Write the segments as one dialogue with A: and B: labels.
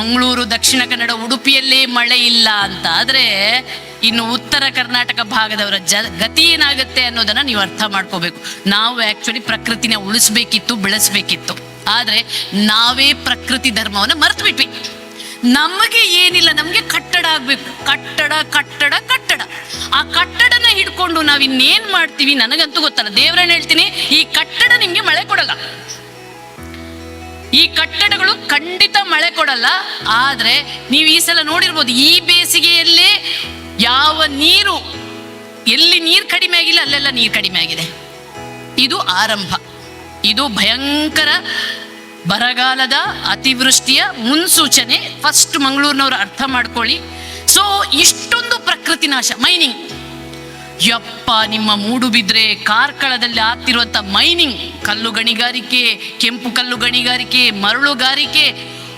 A: ಮಂಗಳೂರು, ದಕ್ಷಿಣ ಕನ್ನಡ, ಉಡುಪಿಯಲ್ಲಿ ಮಳೆ ಇಲ್ಲ ಅಂತ ಆದರೆ ಇನ್ನು ಉತ್ತರ ಕರ್ನಾಟಕ ಭಾಗದವರ ಜ, ಗತಿ ಏನಾಗುತ್ತೆ ಅನ್ನೋದನ್ನ ನೀವು ಅರ್ಥ ಮಾಡ್ಕೋಬೇಕು. ನಾವು ಆಕ್ಚುಲಿ ಪ್ರಕೃತಿನ ಉಳಿಸ್ಬೇಕಿತ್ತು, ಬೆಳೆಸ್ಬೇಕಿತ್ತು. ಆದರೆ ನಾವೇ ಪ್ರಕೃತಿ ಧರ್ಮವನ್ನು ಮರೆತು ಬಿಟ್ವಿ ನಮಗೆ ಏನಿಲ್ಲ, ನಮಗೆ ಕಟ್ಟಡ ಆಗ್ಬೇಕು. ಕಟ್ಟಡ ಕಟ್ಟಡ ಕಟ್ಟಡ. ಆ ಕಟ್ಟಡನ ಹಿಡ್ಕೊಂಡು ನಾವು ಇನ್ನೇನು ಮಾಡ್ತೀವಿ ನನಗಂತೂ ಗೊತ್ತಲ್ಲ. ದೇವ್ರನ್ನ ಹೇಳ್ತೀನಿ, ಈ ಕಟ್ಟಡ ನಿಮಗೆ ಮಳೆ ಕೊಡಲ್ಲ. ಈ ಕಟ್ಟಡಗಳು ಖಂಡಿತ ಮಳೆ ಕೊಡಲ್ಲ, ಆದ್ರೆ ನೀವು ಈ ಸಲ ನೋಡಿರ್ಬೋದು, ಈ ಬೇಸಿಗೆಯಲ್ಲೇ ಯಾವ ನೀರು, ಎಲ್ಲಿ ನೀರು ಕಡಿಮೆ ಆಗಿಲ್ಲ, ಅಲ್ಲೆಲ್ಲ ನೀರು ಕಡಿಮೆ ಆಗಿದೆ. ಇದು ಆರಂಭ. ಇದು ಭಯಂಕರ ಬರಗಾಲದ ಅತಿವೃಷ್ಟಿಯ ಮುನ್ಸೂಚನೆ. ಫಸ್ಟ್ ಮಂಗಳೂರಿನವರು ಅರ್ಥ ಮಾಡ್ಕೊಳ್ಳಿ. ಸೊ ಇಷ್ಟೊಂದು ಪ್ರಕೃತಿ ನಾಶ ಮೈನಿಂಗ್ ಯಪ್ಪ, ನಿಮ್ಮ ಮೂಡುಬಿದ್ರೆ ಕಾರ್ಕಳದಲ್ಲಿ ಆಗ್ತಿರುವಂತ ಮೈನಿಂಗ್, ಕಲ್ಲು ಗಣಿಗಾರಿಕೆ, ಕೆಂಪು ಕಲ್ಲು ಗಣಿಗಾರಿಕೆ ಮರಳುಗಾರಿಕೆ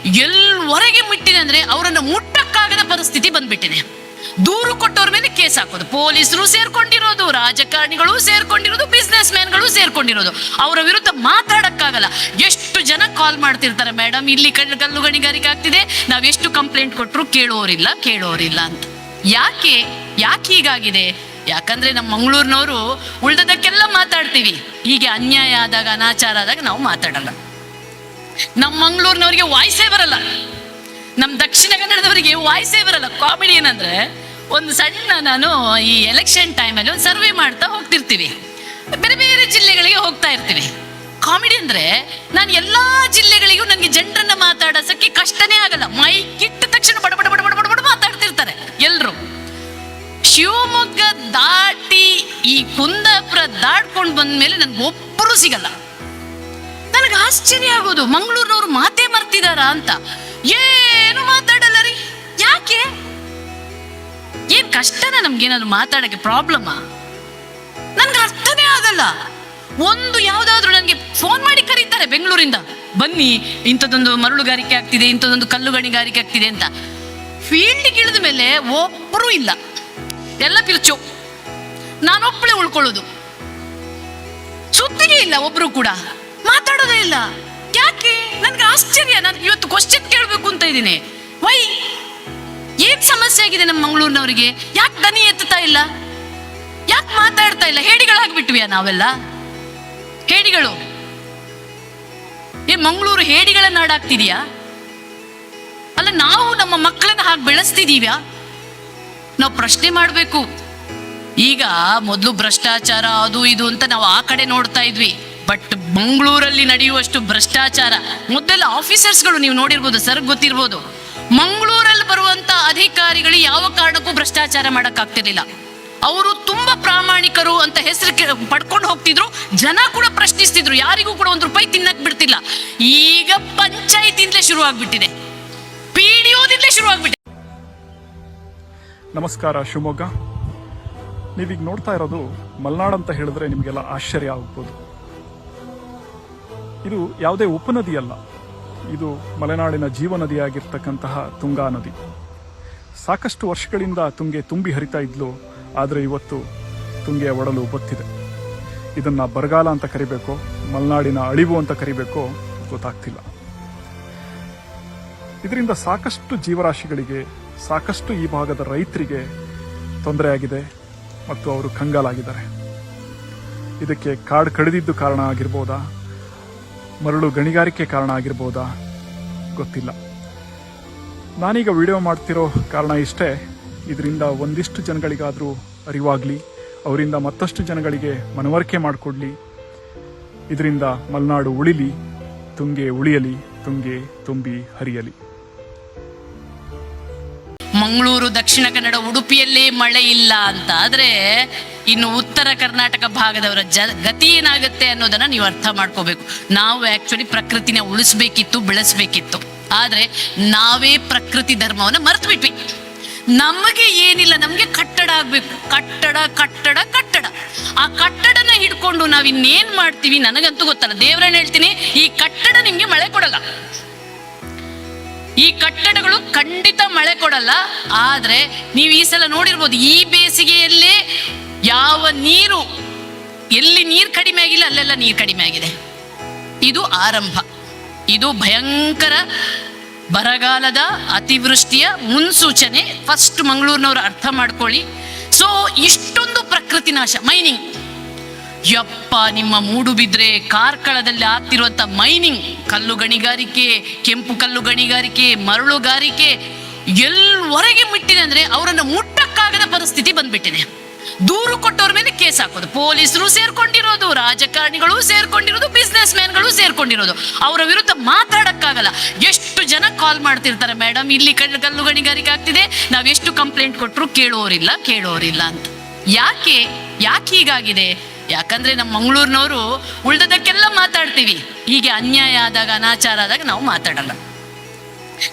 A: ಎಲ್ವರೆಗೆ ಮುಟ್ಟಿದೆ ಅಂದ್ರೆ ಅವರನ್ನು ಮುಟ್ಟಕ್ಕಾಗದ ಪರಿಸ್ಥಿತಿ ಬಂದ್ಬಿಟ್ಟಿದೆ. ದೂರು ಕೊಟ್ಟವ್ರ ಮೇಲೆ ಕೇಸ್ ಹಾಕೋದು. ಪೊಲೀಸರು ಸೇರ್ಕೊಂಡಿರೋದು, ರಾಜಕಾರಣಿಗಳು ಸೇರ್ಕೊಂಡಿರೋದು ಬಿಸ್ನೆಸ್ ಮ್ಯಾನ್ಗಳು ಸೇರ್ಕೊಂಡಿರೋದು. ಅವರ ವಿರುದ್ಧ ಮಾತಾಡಕ್ಕಾಗಲ್ಲ. ಎಷ್ಟು ಜನ ಕಾಲ್ ಮಾಡ್ತಿರ್ತಾರೆ ಮೇಡಮ್ ಇಲ್ಲಿ ಕಲ್ಲು ಕಲ್ಲು ಗಣಿಗಾರಿಕೆ ಆಗ್ತಿದೆ. ನಾವೆಷ್ಟು ಕಂಪ್ಲೇಂಟ್ ಕೊಟ್ಟರು ಕೇಳೋರಿಲ್ಲ ಕೇಳೋರಿಲ್ಲ ಅಂತ. ಯಾಕೆ? ಯಾಕೆ ಹೀಗಾಗಿದೆ? ಯಾಕಂದ್ರೆ ನಮ್ಮ ಮಂಗಳೂರಿನವರು ಉಳ್ದದಕ್ಕೆಲ್ಲ ಮಾತಾಡ್ತೀವಿ. ಹೀಗೆ ಅನ್ಯಾಯ ಆದಾಗ, ಅನಾಚಾರ ಆದಾಗ ನಾವು ಮಾತಾಡಲ್ಲ. ನಮ್ಮ ಮಂಗಳೂರಿನವರಿಗೆ ವಾಯ್ಸೇ ಬರಲ್ಲ. ನಮ್ಮ ದಕ್ಷಿಣ ಕನ್ನಡದವರಿಗೆ ವಾಯ್ಸೇ ಬರಲ್ಲ. ಕಾಮಿಡಿ ಏನಂದ್ರೆ, ಒಂದು ಸಣ್ಣ ನಾನು ಈ ಎಲೆಕ್ಷನ್ ಟೈಮಲ್ಲಿ ಒಂದು ಸರ್ವೆ ಮಾಡ್ತಾ ಹೋಗ್ತಿರ್ತೀವಿ. ಬೇರೆ ಬೇರೆ ಜಿಲ್ಲೆಗಳಿಗೆ ಹೋಗ್ತಾ ಇರ್ತೀವಿ. ಕಾಮಿಡಿ ಅಂದ್ರೆ, ನಾನು ಎಲ್ಲಾ ಜಿಲ್ಲೆಗಳಿಗೂ ನನಗೆ ಜನರನ್ನ ಮಾತಾಡಸಕ್ಕೆ ಕಷ್ಟನೇ ಆಗಲ್ಲ. ಮೈಕ್ ಇಟ್ಟ ತಕ್ಷಣ ಬಡ ಬಡ ಬಡ ಬಡ ಬಡ ಮಾತಾಡ್ತಿರ್ತಾರೆ ಎಲ್ರು. ಶಿವಮೊಗ್ಗ ದಾಟಿ ಈ ಕುಂದಾಪುರ ದಾಟ್ಕೊಂಡು ಬಂದ್ಮೇಲೆ ನನ್ಗೆ ಒಬ್ಬರು ಸಿಗಲ್ಲ. ನನಗೆ ಆಶ್ಚರ್ಯ ಆಗೋದು, ಮಂಗಳೂರಿನವ್ರು ಮಾತೇ ಮರ್ತಿದಾರಾ ಅಂತ. ಏನು ಮಾತಾಡಲ್ಲ ರೀ? ಯಾಕೆ? ಏನ್ ಕಷ್ಟನ ನಮ್ಗೇನಾದ್ರು ಮಾತಾಡಕ್ಕೆ, ಪ್ರಾಬ್ಲಮ್? ನನ್ಗೆ ಅರ್ಥನೇ ಆಗಲ್ಲ. ಒಂದು ಯಾವ್ದಾದ್ರು ನನಗೆ ಫೋನ್ ಮಾಡಿ ಕರೀತಾರೆ ಬೆಂಗಳೂರಿಂದ. ಬನ್ನಿ, ಇಂಥದ್ದೊಂದು ಮರಳುಗಾರಿಕೆ ಆಗ್ತಿದೆ, ಇಂಥದ್ದೊಂದು ಕಲ್ಲು ಗಣಿಗಾರಿಕೆ ಆಗ್ತಿದೆ ಅಂತ. ಫೀಲ್ಡಿಗೆ ಇಳಿದ ಮೇಲೆ ಒಬ್ಬರು ಇಲ್ಲ. ಎಲ್ಲ ಪಿರ್ಚು. ನಾನೊಬ್ಬಳೆ ಉಳ್ಕೊಳ್ಳೋದು. ಸುದ್ದಿಗೆ ಇಲ್ಲ, ಒಬ್ರು ಕೂಡ. ಮಾತಾಡೋದೇ ಇಲ್ಲ. ಯಾಕೆ? ನನ್ಗೆ ಆಶ್ಚರ್ಯ. ನಾನು ಇವತ್ತು ಕ್ವಶನ್ ಕೇಳಬೇಕು ಅಂತ ಇದ್ದೀನಿ. ವೈ? ಏನ್ ಸಮಸ್ಯೆ ಆಗಿದೆ ನಮ್ಮ ಮಂಗಳೂರಿನವರಿಗೆ? ಯಾಕೆ ದನಿ ಎತ್ತುತ್ತಾ ಇಲ್ಲ? ಯಾಕೆ ಮಾತಾಡ್ತಾ ಇಲ್ಲ? ಹೇಡಿಗಳಾಗ್ಬಿಟ್ವಿಯಾ ನಾವೆಲ್ಲ? ಹೇಡಿಗಳು. ಏ, ಮಂಗಳೂರು ಹೇಡಿಗಳ ನಾಡಾಗ್ತಿದೀಯಾ ಅಲ್ಲ, ನಾವು ನಮ್ಮ ಮಕ್ಕಳನ್ನ ಹಾಗೆ ಬೆಳೆಸ್ತಿದೀವ್ಯಾ? ನಾವು ಪ್ರಶ್ನೆ ಮಾಡಬೇಕು. ಈಗ ಮೊದಲು ಭ್ರಷ್ಟಾಚಾರ ಅದು ಇದು ಅಂತ ನಾವು ಆ ಕಡೆ ನೋಡ್ತಾ ಇದ್ವಿ. ಬಟ್ ಮಂಗಳೂರಲ್ಲಿ ನಡೆಯುವಷ್ಟು ಭ್ರಷ್ಟಾಚಾರ, ಮೊದಲೆಲ್ಲ ಆಫೀಸರ್ಸ್ಗಳು ನೀವು ನೋಡಿರ್ಬೋದು ಸರ್ ಗೊತ್ತಿರ್ಬೋದು. ಮಂಗಳೂರಲ್ಲಿ ಬರುವಂತ ಅಧಿಕಾರಿಗಳು ಯಾವ ಕಾರಣಕ್ಕೂ ಭ್ರಷ್ಟಾಚಾರ ಮಾಡೋಕ್ಕಾಗ್ತಿರ್ಲಿಲ್ಲ ಅವರು ತುಂಬಾ ಪ್ರಾಮಾಣಿಕರು ಅಂತ ಹೆಸರು ಪಡ್ಕೊಂಡು ಹೋಗ್ತಿದ್ರು. ಜನ ಕೂಡ ಪ್ರಶ್ನಿಸ್ತಿದ್ರು, ಯಾರಿಗೂ ಕೂಡ ಒಂದು ರೂಪಾಯಿ ತಿನ್ನಕ್ ಬಿಡ್ತಿಲ್ಲ. ಈಗ ಪಂಚಾಯತಿಂದಲೇ ಶುರು ಆಗ್ಬಿಟ್ಟಿದೆ ಪಿ ಶುರು ಆಗ್ಬಿಟ್ಟಿದೆ
B: ನಮಸ್ಕಾರ, ಶಿವಮೊಗ್ಗ. ನೀವೀಗ ನೋಡ್ತಾ ಇರೋದು ಮಲ್ನಾಡ್ ಅಂತ ಹೇಳಿದ್ರೆ ನಿಮಗೆಲ್ಲ ಆಶ್ಚರ್ಯ ಆಗ್ಬೋದು. ಇದು ಯಾವುದೇ ಉಪನದಿಯಲ್ಲ. ಇದು ಮಲೆನಾಡಿನ ಜೀವನದಿಯಾಗಿರ್ತಕ್ಕಂತಹ ತುಂಗಾ ನದಿ. ಸಾಕಷ್ಟು ವರ್ಷಗಳಿಂದ ತುಂಗೆ ತುಂಬಿ ಹರಿತಾ ಇದ್ಲು, ಆದರೆ ಇವತ್ತು ತುಂಗೆಯ ಒಡಲು ಬತ್ತಿದೆ. ಇದನ್ನ ಬರಗಾಲ ಅಂತ ಕರಿಬೇಕೋ, ಮಲೆನಾಡಿನ ಅಳಿವು ಅಂತ ಕರಿಬೇಕೋ ಗೊತ್ತಾಗ್ತಿಲ್ಲ. ಇದರಿಂದ ಸಾಕಷ್ಟು ಜೀವರಾಶಿಗಳಿಗೆ ಸಾಕಷ್ಟು ಈ ಭಾಗದ ರೈತರಿಗೆ ತೊಂದರೆಯಾಗಿದೆ ಮತ್ತು ಅವರು ಕಂಗಾಲಾಗಿದ್ದಾರೆ. ಇದಕ್ಕೆ ಕಾಡ್ ಕಡಿದಿದ್ದು ಕಾರಣ ಆಗಿರ್ಬೋದಾ? ಮರಳು ಗಣಿಗಾರಿಕೆ ಕಾರಣ ಆಗಿರ್ಬೋದಾ? ಗೊತ್ತಿಲ್ಲ. ನಾನೀಗ ವಿಡಿಯೋ ಮಾಡ್ತಿರೋ ಕಾರಣ ಇಷ್ಟೇ. ಇದರಿಂದ ಒಂದಿಷ್ಟು ಜನಗಳಿಗಾದರೂ ಅರಿವಾಗಲಿ, ಅವರಿಂದ ಮತ್ತಷ್ಟು ಜನಗಳಿಗೆ ಮನವರಿಕೆ ಮಾಡಿಕೊಡ್ಲಿ. ಇದರಿಂದ ಮಲೆನಾಡು ಉಳಿಲಿ, ತುಂಗೆ ಉಳಿಯಲಿ, ತುಂಗೆ ತುಂಬಿ ಹರಿಯಲಿ.
A: ಮಂಗಳೂರು ದಕ್ಷಿಣ ಕನ್ನಡ ಉಡುಪಿಯಲ್ಲೇ ಮಳೆ ಇಲ್ಲ ಅಂತ ಆದರೆ ಇನ್ನು ಉತ್ತರ ಕರ್ನಾಟಕ ಭಾಗದವರ ಜ ಗತಿ ಏನಾಗುತ್ತೆ ಅನ್ನೋದನ್ನ ನೀವು ಅರ್ಥ ಮಾಡ್ಕೋಬೇಕು. ನಾವು ಆಕ್ಚುಲಿ ಪ್ರಕೃತಿನ ಉಳಿಸ್ಬೇಕಿತ್ತು, ಬೆಳೆಸ್ಬೇಕಿತ್ತು. ಆದರೆ ನಾವೇ ಪ್ರಕೃತಿ ಧರ್ಮವನ್ನು ಮರ್ತು ಬಿಟ್ವಿ ನಮಗೆ ಏನಿಲ್ಲ, ನಮಗೆ ಕಟ್ಟಡ ಆಗ್ಬೇಕು. ಕಟ್ಟಡ ಕಟ್ಟಡ ಕಟ್ಟಡ. ಆ ಕಟ್ಟಡನ ಹಿಡ್ಕೊಂಡು ನಾವು ಇನ್ನೇನು ಮಾಡ್ತೀವಿ ನನಗಂತೂ ಗೊತ್ತಲ್ಲ. ದೇವರನ್ನ ಹೇಳ್ತೀನಿ, ಈ ಕಟ್ಟಡ ನಿಮಗೆ ಮಳೆ ಕೊಡಲ್ಲ. ಈ ಕಟ್ಟಡಗಳು ಖಂಡಿತ ಮಳೆ ಕೊಡಲ್ಲ, ಆದ್ರೆ ನೀವು ಈ ಸಲ ನೋಡಿರ್ಬೋದು ಈ ಬೇಸಿಗೆಯಲ್ಲೇ ಯಾವ ನೀರು, ಎಲ್ಲಿ ನೀರು ಕಡಿಮೆ ಆಗಿಲ್ಲ, ಅಲ್ಲೆಲ್ಲ ನೀರು ಕಡಿಮೆ ಆಗಿದೆ. ಇದು ಆರಂಭ. ಇದು ಭಯಂಕರ ಬರಗಾಲದ ಅತಿವೃಷ್ಟಿಯ ಮುನ್ಸೂಚನೆ. ಫಸ್ಟ್ ಮಂಗಳೂರಿನವರು ಅರ್ಥ ಮಾಡ್ಕೊಳ್ಳಿ. ಸೊ ಇಷ್ಟೊಂದು ಪ್ರಕೃತಿ ನಾಶ ಮೈನಿಂಗ್ ಯಪ್ಪ, ನಿಮ್ಮ ಮೂಡು ಬಿದ್ರೆ ಕಾರ್ಕಳದಲ್ಲಿ ಆಗ್ತಿರುವಂಥ ಮೈನಿಂಗ್, ಕಲ್ಲು ಗಣಿಗಾರಿಕೆ, ಕೆಂಪು ಕಲ್ಲು ಗಣಿಗಾರಿಕೆ ಮರಳುಗಾರಿಕೆ ಎಲ್ವರೆಗೆ ಮುಟ್ಟಿದೆ ಅಂದ್ರೆ ಅವರನ್ನು ಮುಟ್ಟಕ್ಕಾಗದ ಪರಿಸ್ಥಿತಿ ಬಂದ್ಬಿಟ್ಟಿದೆ. ದೂರು ಕೊಟ್ಟವ್ರ ಮೇಲೆ ಕೇಸ್ ಹಾಕೋದು. ಪೊಲೀಸರು ಸೇರ್ಕೊಂಡಿರೋದು, ರಾಜಕಾರಣಿಗಳು ಸೇರ್ಕೊಂಡಿರೋದು ಬಿಸ್ನೆಸ್ ಮ್ಯಾನ್ಗಳು ಸೇರ್ಕೊಂಡಿರೋದು. ಅವರ ವಿರುದ್ಧ ಮಾತಾಡಕ್ಕಾಗಲ್ಲ. ಎಷ್ಟು ಜನ ಕಾಲ್ ಮಾಡ್ತಿರ್ತಾರೆ ಮೇಡಮ್ ಇಲ್ಲಿ ಕಲ್ಲು ಕಲ್ಲು ಗಣಿಗಾರಿಕೆ ಆಗ್ತಿದೆ. ನಾವ್ ಎಷ್ಟು ಕಂಪ್ಲೇಂಟ್ ಕೊಟ್ಟರು ಕೇಳೋರಿಲ್ಲ ಕೇಳೋರಿಲ್ಲ ಅಂತ. ಯಾಕೆ? ಯಾಕೆ ಹೀಗಾಗಿದೆ? ಯಾಕಂದ್ರೆ ನಮ್ಮ ಮಂಗಳೂರಿನವರು ಉಳ್ದದಕ್ಕೆಲ್ಲ ಮಾತಾಡ್ತೀವಿ. ಹೀಗೆ ಅನ್ಯಾಯ ಆದಾಗ, ಅನಾಚಾರ ಆದಾಗ ನಾವು ಮಾತಾಡಲ್ಲ.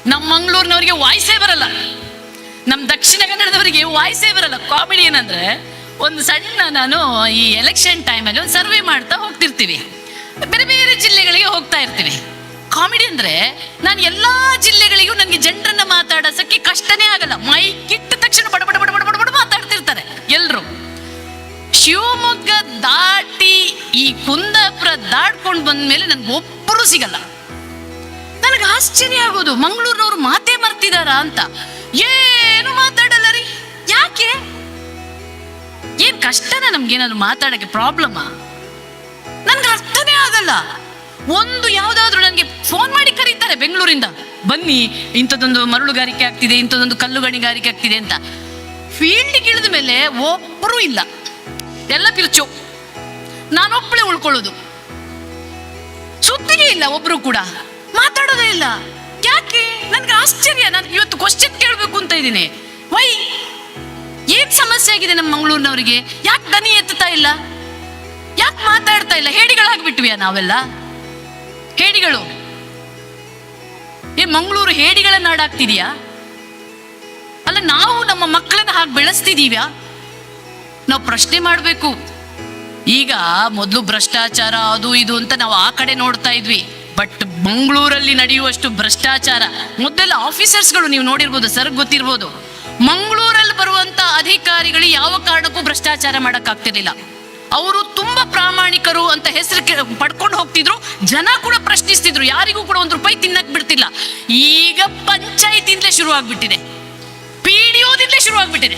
A: ನಮ್ಮ ಮಂಗಳೂರಿನವರಿಗೆ ವಾಯ್ಸೇ ಬರಲ್ಲ. ನಮ್ಮ ದಕ್ಷಿಣ ಕನ್ನಡದವರಿಗೆ ವಾಯ್ಸೇ ಬರಲ್ಲ. ಕಾಮಿಡಿ ಏನಂದ್ರೆ, ಒಂದು ಸಣ್ಣ ನಾನು ಈ ಎಲೆಕ್ಷನ್ ಟೈಮಲ್ಲಿ ಒಂದು ಸರ್ವೆ ಮಾಡ್ತಾ ಹೋಗ್ತಿರ್ತೀವಿ. ಬೇರೆ ಬೇರೆ ಜಿಲ್ಲೆಗಳಿಗೆ ಹೋಗ್ತಾ ಇರ್ತೀವಿ. ಕಾಮಿಡಿ ಅಂದ್ರೆ ನಾನು ಎಲ್ಲಾ ಜಿಲ್ಲೆಗಳಿಗೂ ನನಗೆ ಜನರನ್ನ ಮಾತಾಡಸಕ್ಕೆ ಕಷ್ಟನೇ ಆಗಲ್ಲ. ಮೈಕ್ ಇಟ್ಟ ತಕ್ಷಣ ಬಡ ಶಿವಮೊಗ್ಗ ದಾಟಿ ಈ ಕುಂದಾಪುರ ದಾಟ್ಕೊಂಡು ಬಂದ ಮೇಲೆ ನನ್ಗೆ ಒಬ್ಬರು ಸಿಗಲ್ಲ. ನನಗೆ ಆಶ್ಚರ್ಯ ಆಗೋದು, ಮಂಗಳೂರಿನವ್ರು ಮಾತೇ ಮರ್ತಿದಾರ ಅಂತ. ಏನು ಮಾತಾಡಲ್ಲ ರೀ? ಯಾಕೆ? ಏನ್ ಕಷ್ಟನ ನಮ್ಗೇನಾದ್ರು ಮಾತಾಡಕ್ಕೆ, ಪ್ರಾಬ್ಲಮಾ? ನನ್ಗೆ ಅರ್ಥನೇ ಆಗಲ್ಲ. ಒಂದು ಯಾವ್ದಾದ್ರು ನನಗೆ ಫೋನ್ ಮಾಡಿ ಕರೀತಾರೆ ಬೆಂಗಳೂರಿಂದ. ಬನ್ನಿ, ಇಂಥದ್ದೊಂದು ಮರಳುಗಾರಿಕೆ ಆಗ್ತಿದೆ, ಇಂಥದ್ದೊಂದು ಕಲ್ಲು ಗಣಿಗಾರಿಕೆ ಆಗ್ತಿದೆ ಅಂತ. ಫೀಲ್ಡ್ಗೆ ಇಳಿದ ಮೇಲೆ ಒಬ್ಬರೂ ಇಲ್ಲ. ಎಲ್ಲ ಪಿರ್ಚು ನಾನೊಬ್ಬಳೆ ಉಳ್ಕೊಳ್ಳೋದು. ಸುದ್ದಿಗೆ ಇಲ್ಲ ಒಬ್ರು ಕೂಡ. ಮಾತಾಡೋದೇ ಇಲ್ಲ. ಯಾಕೆ? ನನ್ಗೆ ಆಶ್ಚರ್ಯ. ನಾನು ಇವತ್ತು ಕ್ವಶನ್ ಕೇಳಬೇಕು ಅಂತ ಇದ್ದೀನಿ. ವೈ? ಏನ್ ಸಮಸ್ಯೆ ಆಗಿದೆ ನಮ್ಮ ಮಂಗಳೂರಿನವರಿಗೆ? ಯಾಕೆ ದನಿ ಎತ್ತುತ್ತಾ ಇಲ್ಲ? ಯಾಕೆ ಮಾತಾಡ್ತಾ ಇಲ್ಲ? ಹೇಡಿಗಳಾಗ್ಬಿಟ್ವಿಯಾ ನಾವೆಲ್ಲ? ಹೇಡಿಗಳು. ಏ, ಮಂಗಳೂರು ಹೇಡಿಗಳ ನಾಡಾಗ್ತಿದ್ಯಾ ಅಲ್ಲ, ನಾವು ನಮ್ಮ ಮಕ್ಕಳನ್ನ ಹಾಗೆ ಬೆಳೆಸ್ತಿದೀವ್ಯಾ? ನಾವು ಪ್ರಶ್ನೆ ಮಾಡಬೇಕು. ಈಗ ಮೊದಲು ಭ್ರಷ್ಟಾಚಾರ ಅದು ಇದು ಅಂತ ನಾವು ಆ ಕಡೆ ನೋಡ್ತಾ ಇದ್ವಿ. ಬಟ್ ಮಂಗಳೂರಲ್ಲಿ ನಡೆಯುವಷ್ಟು ಭ್ರಷ್ಟಾಚಾರ ಮೊದಲ ಆಫೀಸರ್ಸ್ಗಳು ನೀವು ನೋಡಿರ್ಬೋದು ಸರ್ ಗೊತ್ತಿರ್ಬೋದು. ಮಂಗಳೂರಲ್ಲಿ ಬರುವಂತ ಅಧಿಕಾರಿಗಳು ಯಾವ ಕಾರಣಕ್ಕೂ ಭ್ರಷ್ಟಾಚಾರ ಮಾಡೋಕ್ಕಾಗ್ತಿರ್ಲಿಲ್ಲ. ಅವರು ತುಂಬಾ ಪ್ರಾಮಾಣಿಕರು ಅಂತ ಹೆಸರು ಪಡ್ಕೊಂಡು ಹೋಗ್ತಿದ್ರು. ಜನ ಕೂಡ ಪ್ರಶ್ನಿಸ್ತಿದ್ರು. ಯಾರಿಗೂ ಕೂಡ ಒಂದು ರೂಪಾಯಿ ತಿನ್ನಕ್ ಬಿಡ್ತಿಲ್ಲ. ಈಗ ಪಂಚಾಯತಿಂದಲೇ ಶುರು ಆಗ್ಬಿಟ್ಟಿದೆ ಪಿ ಡಿ ಶುರು ಆಗ್ಬಿಟ್ಟಿದೆ